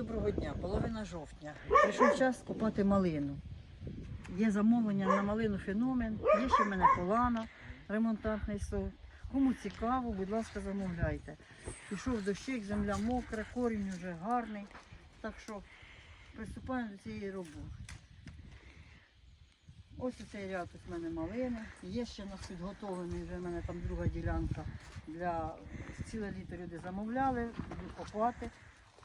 доброго дня, половина жовтня. Прийшов час купати малину. Є замовлення на малину феномен, є ще в мене полана, ремонтантний сорт. Кому цікаво, будь ласка, замовляйте. Пішов дощик, земля мокра, корінь вже гарний. Так що приступаємо до цієї роботи. Ось цей ряд в мене малини. Є ще на підготовлений, вже в мене там друга ділянка для ціле літо люди замовляли, буду копати.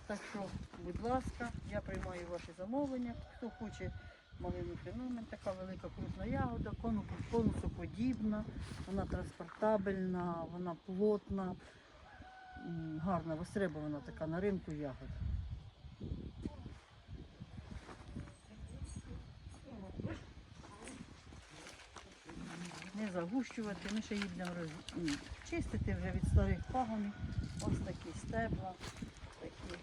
Так що, будь ласка, я приймаю ваші замовлення. Хто хоче малину феномен, така велика крупна ягода, кону- конусоподібна, вона транспортабельна, вона плотна, гарна, востребована така на ринку ягода. Не загущувати, ми ще її будемо роз... чистити вже від старих пагонів. Ось такі стебла, такі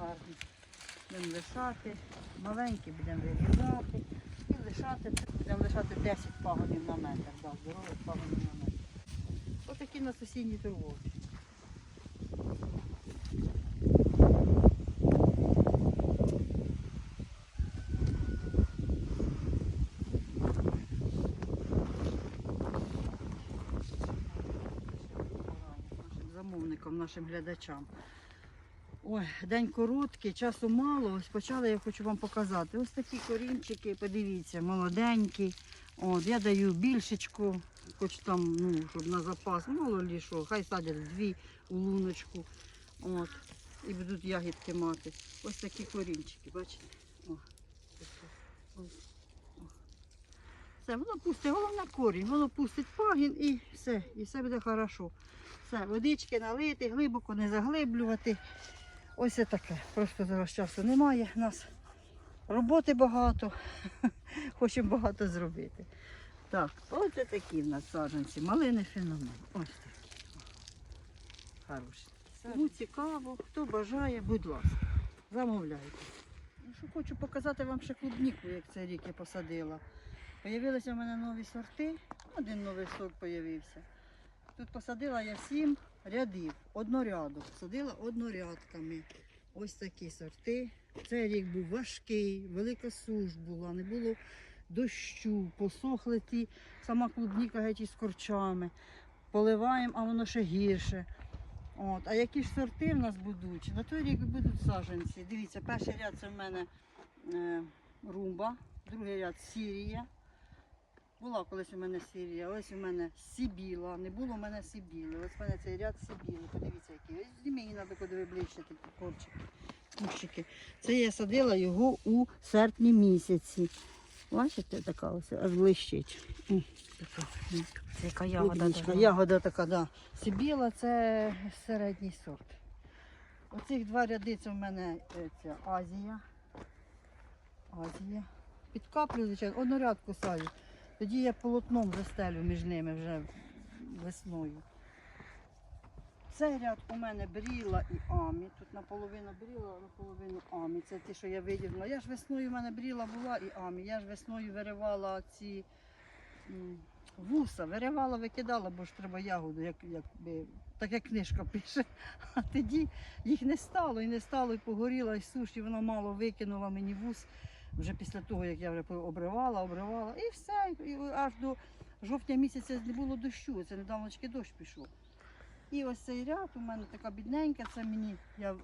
гарні. Будемо лишати, маленькі будемо вирізати і лишати, будемо лишати 10 пагонів на метр, да, здорових пагонів на метр. Отакі у нас осінні торговці. замовникам, нашим глядачам. Ой, день короткий, часу мало. Ось почала я хочу вам показати. Ось такі корінчики, подивіться, молоденькі. От, я даю більшечку, хоч там, ну, щоб на запас, мало лі що, хай садять дві у луночку. От, і будуть ягідки мати. Ось такі корінчики, бачите? О. Все, воно пустить, головне корінь, воно пустить пагін і все, і все буде хорошо. Все, водички налити, глибоко не заглиблювати. Ось і таке. Просто зараз часу немає. У нас роботи багато. Хочемо багато зробити. Так, ось такі в нас саджанці. Малини феномен. Ось такі. Хороші. Кому цікаво, хто бажає, будь ласка, замовляйте. Ну, що хочу показати вам ще клубніку, як цей рік я посадила. Появилися в мене нові сорти. Один новий сорт появився. Тут посадила я сім рядів, однорядок. Садила однорядками. Ось такі сорти. Цей рік був важкий, велика суш була, не було дощу, посохли ті, сама клубніка геть із корчами. Поливаємо, а воно ще гірше. От. А які ж сорти в нас будуть? На той рік будуть саджанці. Дивіться, перший ряд це в мене е, румба, другий ряд сірія. Була колись у мене сірія, ось у мене сібіла, не було у мене сібіли. Ось у мене цей ряд сібіли. Подивіться, який. Ось її треба куди ближче такі корчики, кущики. Це я садила його у серпні місяці. Бачите, така ось аж блищить. Така, м. Яка ягода така? Ягода така, да. Сибіла це середній сорт. Оцих два ряди це в мене е, ця Азія. Азія. Підкаплю, звичайно, однорядку садю. Тоді я полотном застелю між ними вже весною. Цей ряд у мене бріла і амі. Тут наполовину бріла, наполовину амі. Це ті, що я виділила. Я ж весною в мене бріла була і амі. Я ж весною виривала ці вуса, виривала, викидала, бо ж треба ягоду, як, якби, так як книжка пише. А тоді їх не стало і не стало, і погоріла, і суш, і вона мало викинула мені вус. Вже після того, як я вже обривала, обривала, і все. І аж до жовтня місяця не було дощу. Це недавночки дощ пішов. І ось цей ряд у мене така бідненька, це мені я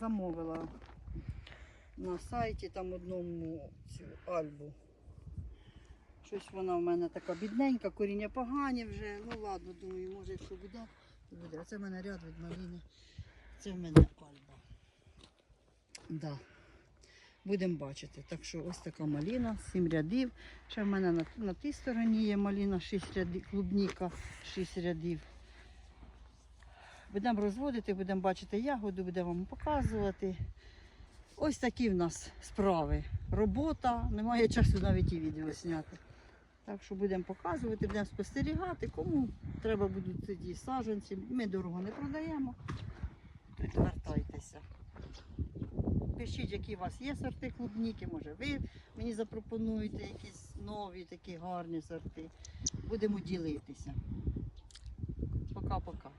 замовила на сайті там одному цю альбу. Щось вона в мене така бідненька, коріння погані вже. Ну ладно, думаю, може якщо буде, то буде. А це в мене ряд від малини. Це в мене альба. Да. Будемо бачити. Так що ось така маліна, сім рядів. Ще в мене на, на тій стороні є маліна, 6 рядів, клубніка, 6 рядів. Будемо розводити, будемо бачити ягоду, будемо вам показувати. Ось такі в нас справи. Робота, немає часу навіть і відео зняти. Так що будемо показувати, будемо спостерігати. Кому треба будуть тоді саджанці, ми дорого не продаємо. Звертайтеся. Пишіть, які у вас є сорти клубніки, може ви мені запропонуєте якісь нові такі гарні сорти. Будемо ділитися. Пока-пока.